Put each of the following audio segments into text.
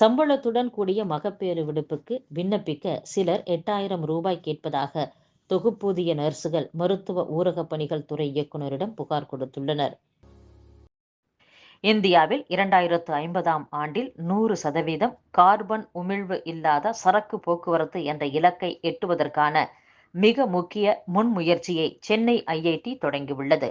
சம்பளத்துடன் கூடிய மகப்பேறு விடுப்புக்கு விண்ணப்பிக்க சிலர் எட்டாயிரம் ரூபாய் கேட்பதாக தொகுப்பூதிய நர்சுகள் மருத்துவ ஊரகப் பணிகள் துறை இயக்குநரிடம் புகார் கொடுத்துள்ளனர். இந்தியாவில் இரண்டாயிரத்து ஐம்பதாம் ஆண்டில் நூறு சதவீதம் கார்பன் உமிழ்வு இல்லாத சரக்கு போக்குவரத்து என்ற இலக்கை எட்டுவதற்கான மிக முக்கிய முன்முயற்சியை சென்னை ஐஐடி தொடங்கியுள்ளது.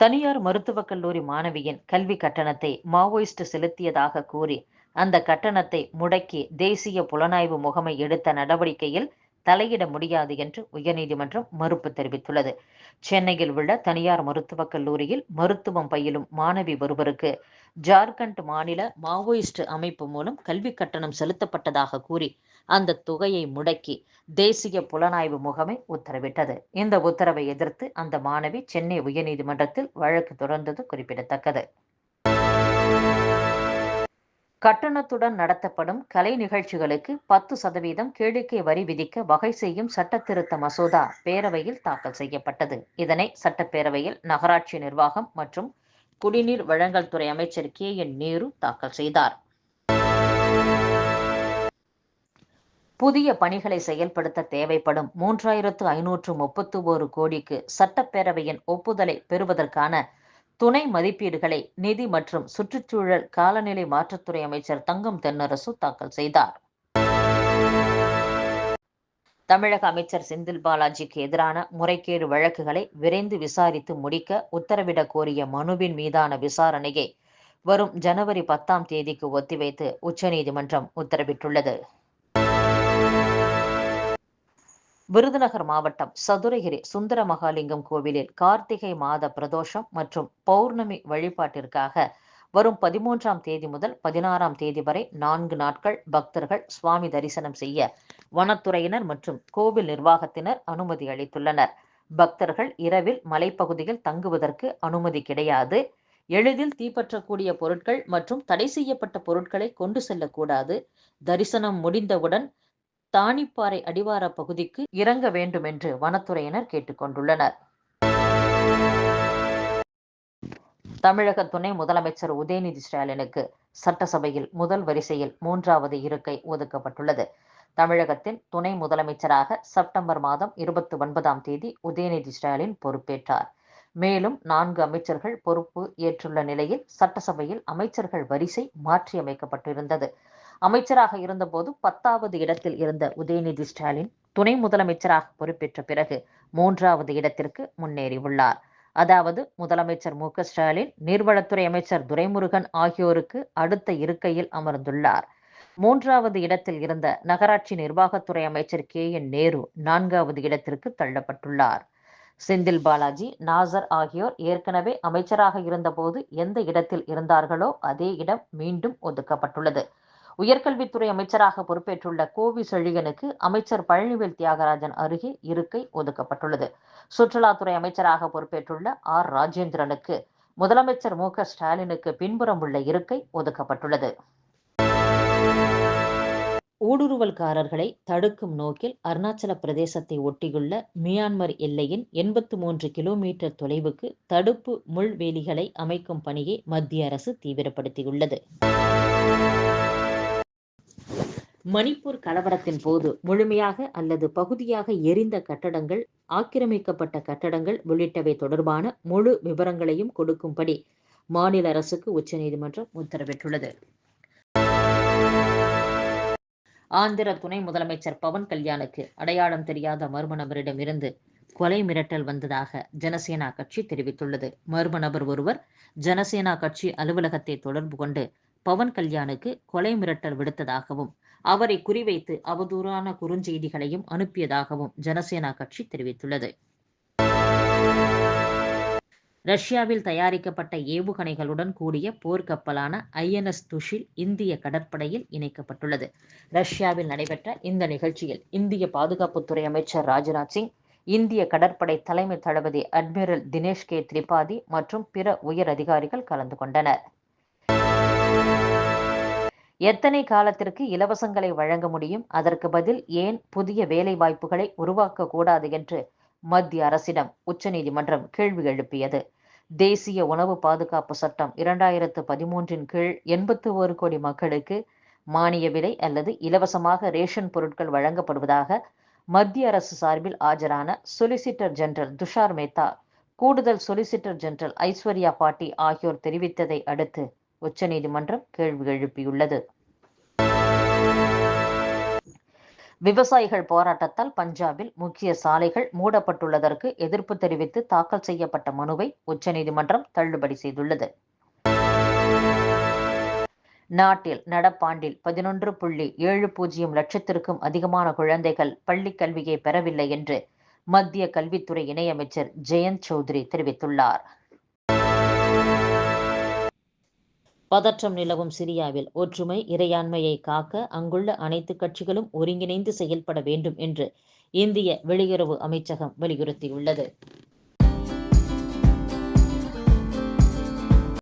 தனியார் மருத்துவக் கல்லூரி மாணவியின் கல்வி கட்டணத்தை மாவோயிஸ்ட் செலுத்தியதாக கூறி அந்த கட்டணத்தை முடக்கி தேசிய புலனாய்வு முகமை எடுத்த நடவடிக்கையில் தலையிட முடியாது என்று உயர்நீதிமன்றம் மறுப்பு தெரிவித்துள்ளது. சென்னையில் உள்ள தனியார் மருத்துவக் கல்லூரியில் மருத்துவம் பயிலும் மாணவி ஒருவருக்கு ஜார்க்கண்ட் மாநில மாவோயிஸ்ட் அமைப்பு மூலம் கல்வி கட்டணம் செலுத்தப்பட்டதாக கூறி அந்த தொகையை முடக்கி தேசிய புலனாய்வு முகமை உத்தரவிட்டது. இந்த உத்தரவை எதிர்த்து அந்த மாணவி சென்னை உயர்நீதிமன்றத்தில் வழக்கு தொடர்ந்தது குறிப்பிடத்தக்கது. கட்டணத்துடன் நடத்தப்படும் கலை நிகழ்ச்சிகளுக்கு பத்து சதவீதம் கேளிக்கை வரி விதிக்க வகை செய்யும் சட்டத்திருத்த மசோதா பேரவையில் தாக்கல் செய்யப்பட்டது. இதனை சட்டப்பேரவையில் நகராட்சி நிர்வாகம் மற்றும் குடிநீர் வழங்கல் துறை அமைச்சர் கே என் நேரு தாக்கல் செய்தார். புதிய பணிகளை செயல்படுத்த தேவைப்படும் மூன்றாயிரத்து ஐநூற்று முப்பத்து ஓரு கோடிக்கு சட்டப்பேரவையின் ஒப்புதலை பெறுவதற்கான துணை மதிப்பீடுகளை நிதி மற்றும் சுற்றுச்சூழல் காலநிலை மாற்றத்துறை அமைச்சர் தங்கம் தென்னரசு தாக்கல் செய்தார். தமிழக அமைச்சர் செந்தில் பாலாஜிக்கு எதிரான முறைகேடு வழக்குகளை விரைந்து விசாரித்து முடிக்க உத்தரவிடக் கோரிய மனுவின் மீதான விசாரணையை வரும் ஜனவரி பத்தாம் தேதிக்கு ஒத்திவைத்து உச்சநீதிமன்றம் உத்தரவிட்டுள்ளது. விருதுநகர் மாவட்டம் சதுரகிரி சுந்தர மகாலிங்கம் கோவிலில் கார்த்திகை மாத பிரதோஷம் மற்றும் பௌர்ணமி வழிபாட்டிற்காக வரும் பதிமூன்றாம் தேதி முதல் பதினாறாம் தேதி வரை நான்கு நாட்கள் பக்தர்கள் சுவாமி தரிசனம் செய்ய வனத்துறையினர் மற்றும் கோவில் நிர்வாகத்தினர் அனுமதி அளித்துள்ளனர். பக்தர்கள் இரவில் மலைப்பகுதியில் தங்குவதற்கு அனுமதி கிடையாது. எளிதில் தீப்பற்றக்கூடிய பொருட்கள் மற்றும் தடை செய்யப்பட்ட பொருட்களை கொண்டு செல்லக்கூடாது. தரிசனம் முடிந்தவுடன் தானிப்பாறை அடிவார பகுதிக்கு இறங்க வேண்டும் என்று வனத்துறையினர் கேட்டுக்கொண்டுள்ளனர். தமிழக துணை முதலமைச்சர் உதயநிதி ஸ்டாலினுக்கு சட்டசபையில் முதல் வரிசையில் மூன்றாவது இருக்கை ஒதுக்கப்பட்டுள்ளது. தமிழகத்தின் துணை முதலமைச்சராக செப்டம்பர் மாதம் இருபத்தி ஒன்பதாம் தேதி உதயநிதி ஸ்டாலின் பொறுப்பேற்றார். மேலும் நான்கு அமைச்சர்கள் பொறுப்பு ஏற்றுள்ள நிலையில் சட்டசபையில் அமைச்சர்கள் வரிசை மாற்றியமைக்கப்பட்டிருந்தது. அமைச்சராக இருந்தபோது பத்தாவது இடத்தில் இருந்த உதயநிதி ஸ்டாலின் துணை முதலமைச்சராக பொறுப்பேற்ற பிறகு மூன்றாவது இடத்திற்கு முன்னேறியுள்ளார். அதாவது முதலமைச்சர் மு ஸ்டாலின் நீர்வளத்துறை அமைச்சர் துரைமுருகன் ஆகியோருக்கு அடுத்த இருக்கையில் அமர்ந்துள்ளார். மூன்றாவது இடத்தில் இருந்த நகராட்சி நிர்வாகத்துறை அமைச்சர் கே. என். நேரு நான்காவது இடத்திற்கு தள்ளப்பட்டுள்ளார். செந்தில் பாலாஜி நாசர் ஆகியோர் ஏற்கனவே அமைச்சராக இருந்தபோது எந்த இடத்தில் இருந்தார்களோ அதே இடம் மீண்டும் ஒதுக்கப்பட்டுள்ளது. உயர்கல்வித்துறை அமைச்சராக பொறுப்பேற்றுள்ள கோவி செழியனுக்கு அமைச்சர் பழனிவேல் தியாகராஜன் அருகே இருக்கை ஒதுக்கப்பட்டுள்ளது. சுற்றுலாத்துறை அமைச்சராக பொறுப்பேற்றுள்ள ஆர். ராஜேந்திரனுக்கு முதலமைச்சர் மு. ஸ்டாலினுக்கு பின்புறம் உள்ள இருக்கை ஒதுக்கப்பட்டுள்ளது. ஊடுருவல்காரர்களை தடுக்கும் நோக்கில் அருணாச்சல பிரதேசத்தை ஒட்டியுள்ள மியான்மர் எல்லையின் எண்பத்து மூன்று கிலோமீட்டர் தொலைவுக்கு தடுப்பு முள்வேலிகளை அமைக்கும் பணியை மத்திய அரசு தீவிரப்படுத்தியுள்ளது. மணிப்பூர் கலவரத்தின் போது முழுமையாக அல்லது பகுதியாக எரிந்த கட்டடங்கள் ஆக்கிரமிக்கப்பட்ட கட்டடங்கள் உள்ளிட்டவை தொடர்பான முழு விவரங்களையும் கொடுக்கும்படி மாநில அரசுக்கு உச்சநீதிமன்றம் உத்தரவிட்டுள்ளது. ஆந்திர துணை முதலமைச்சர் பவன் கல்யாணுக்கு அடையாளம் தெரியாத மர்ம நபரிடமிருந்து கொலை மிரட்டல் வந்ததாக ஜனசேனா கட்சி தெரிவித்துள்ளது. மர்ம நபர் ஒருவர் ஜனசேனா கட்சி அலுவலகத்தை தொடர்பு கொண்டு பவன் கல்யாணுக்கு கொலை மிரட்டல் விடுத்ததாகவும் அவரை குறிவைத்து அவதூறான குறுஞ்செய்திகளையும் அனுப்பியதாகவும் ஜனசேனா கட்சி தெரிவித்துள்ளது. ரஷ்யாவில் தயாரிக்கப்பட்ட ஏவுகணைகளுடன் கூடிய போர்க்கப்பலான ஐஎன்எஸ் துஷில் இந்திய கடற்படையில் இணைக்கப்பட்டுள்ளது. ரஷ்யாவில் நடைபெற்ற இந்த நிகழ்ச்சியில் இந்திய பாதுகாப்புத்துறை அமைச்சர் ராஜ்நாத் சிங் இந்திய கடற்படை தலைமை தளபதி அட்மிரல் தினேஷ் கே திரிபாதி மற்றும் பிற உயர் அதிகாரிகள் கலந்து கொண்டனர். எத்தனை காலத்திற்கு இலவசங்களை வழங்க முடியும்? அதற்கு பதில் ஏன் புதிய வேலை வாய்ப்புகளை உருவாக்க கூடாது என்று மத்திய அரசிடம் உச்சநீதிமன்றம் கேள்வி எழுப்பியது. தேசிய உணவு பாதுகாப்பு சட்டம் இரண்டாயிரத்து பதிமூன்றின் கீழ் எண்பத்து ஒரு கோடி மக்களுக்கு மானிய விலை அல்லது இலவசமாக ரேஷன் பொருட்கள் வழங்கப்படுவதாக மத்திய அரசு சார்பில் ஆஜரான சொலிசிட்டர் ஜெனரல் துஷார் மேத்தா கூடுதல் சொலிசிட்டர் ஜெனரல் ஐஸ்வர்யா பாட்டி ஆகியோர் தெரிவித்ததை அடுத்து உச்சநீதிமன்றம் கேள்வி எழுப்பியுள்ளது. விவசாயிகள் போராட்டத்தால் பஞ்சாபில் முக்கிய சாலைகள் மூடப்பட்டுள்ளதற்கு எதிர்ப்பு தெரிவித்து தாக்கல் செய்யப்பட்ட மனுவை உச்சநீதிமன்றம் தள்ளுபடி செய்துள்ளது. நாட்டில் நடப்பாண்டில் பதினொன்று புள்ளி ஏழு பூஜ்ஜியம் லட்சத்திற்கும் அதிகமான குழந்தைகள் பள்ளி கல்வியை பெறவில்லை என்று மத்திய கல்வித்துறை இணையமைச்சர் ஜெயந்த் சௌத்ரி தெரிவித்துள்ளார். பதற்றம் நிலவும் சிரியாவில் ஒற்றுமை இறையாண்மையை காக்க அங்குள்ள அனைத்து கட்சிகளும் ஒருங்கிணைந்து செயல்பட வேண்டும் என்று இந்திய வெளியுறவு அமைச்சகம் வலியுறுத்தியுள்ளது.